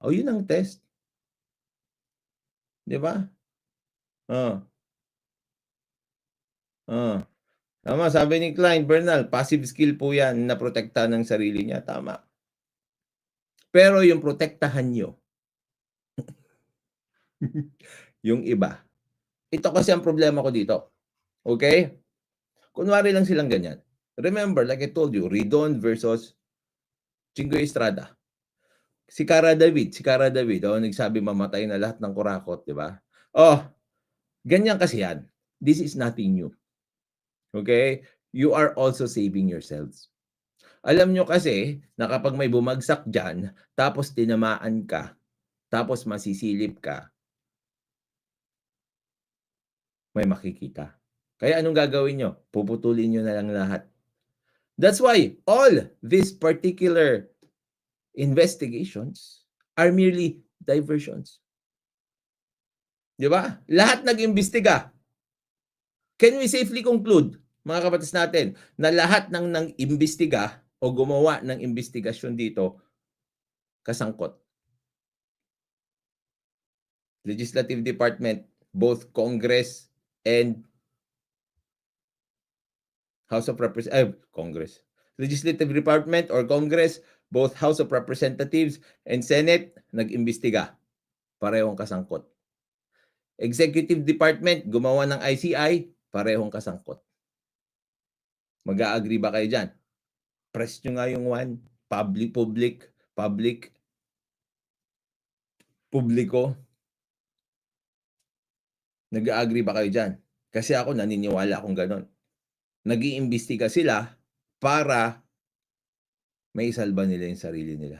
Oh, yun ang test. 'Di ba? Oh. Oh. Tama sabi ni Klein Bernal, passive skill po 'yan na protektahan ang sarili niya, tama. Pero yung protektahan niyo yung iba. Ito kasi ang problema ko dito, okey? Kunwari lang silang ganyan. Remember like I told you, Ridon versus Chingoy Estrada. Si Cara David si Cara David, oh, nagsabi mamatay na lahat ng kurakot, 'di ba? Oh, ganyan kasi 'yan. This is nothing new. Okey? You are also saving yourselves. Alam niyo kasi na kapag may bumagsak diyan, tapos tinamaan ka, tapos masisilip ka may makikita. Kaya anong gagawin niyo? Puputulin niyo na lang lahat. That's why all these particular investigations are merely diversions. 'Di ba? Lahat nag-imbestiga. Can we safely conclude, mga kabatas natin, na lahat ng nang-imbestiga o gumawa ng imbestigasyon dito kasangkot? Legislative Department, both Congress and House of Repres ay, Congress. Legislative Department or Congress, both House of Representatives and Senate nag-imbestiga. Parehong kasangkot. Executive Department gumawa ng ICI, parehong kasangkot. Mag-a-agree ba kayo diyan? Press niyo nga yung one, public public, public publiko. Nag-a-agree ba kayo diyan? Kasi ako naniniwala akong gano'n. Nag-iimbestiga sila para maisalba nila yung sarili nila.